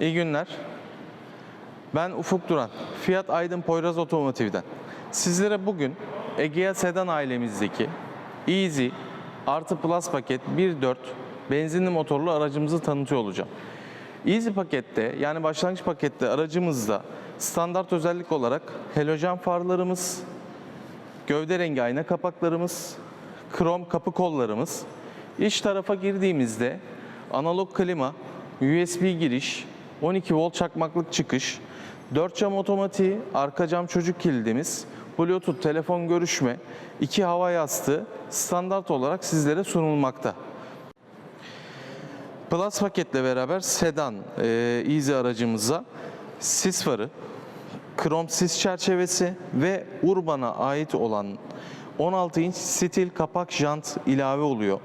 İyi günler. Ben Ufuk Duran. Fiat Aydın Poyraz Otomotiv'den. Sizlere bugün Egea Sedan ailemizdeki Easy artı Plus paket 1.4 benzinli motorlu aracımızı tanıtıyor olacağım. Easy pakette yani başlangıç pakette aracımızda standart özellik olarak halojen farlarımız, gövde rengi ayna kapaklarımız, krom kapı kollarımız. İç tarafa girdiğimizde analog klima, USB giriş, 12 volt çakmaklık çıkış, 4 cam otomatiği, arka cam çocuk kilidimiz, Bluetooth telefon görüşme, 2 hava yastığı standart olarak sizlere sunulmakta. Plus paketle beraber sedan e, Easy aracımıza sis farı, krom sis çerçevesi ve Urban'a ait olan 16 inç stil kapak jant ilave oluyor.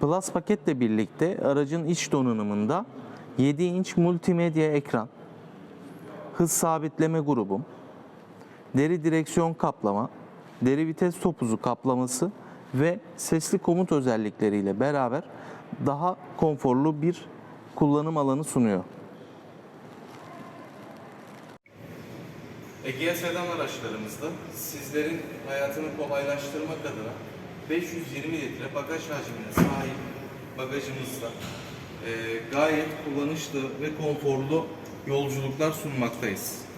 Plus paketle birlikte aracın iç donanımında 7 inç multimedya ekran, hız sabitleme grubum, deri direksiyon kaplama, deri vites topuzu kaplaması ve sesli komut özellikleriyle beraber daha konforlu bir kullanım alanı sunuyor. Egea sedan araçlarımızda sizlerin hayatını kolaylaştırmak adına 520 litre bagaj hacmine sahip bagajımızda gayet kullanışlı ve konforlu yolculuklar sunmaktayız.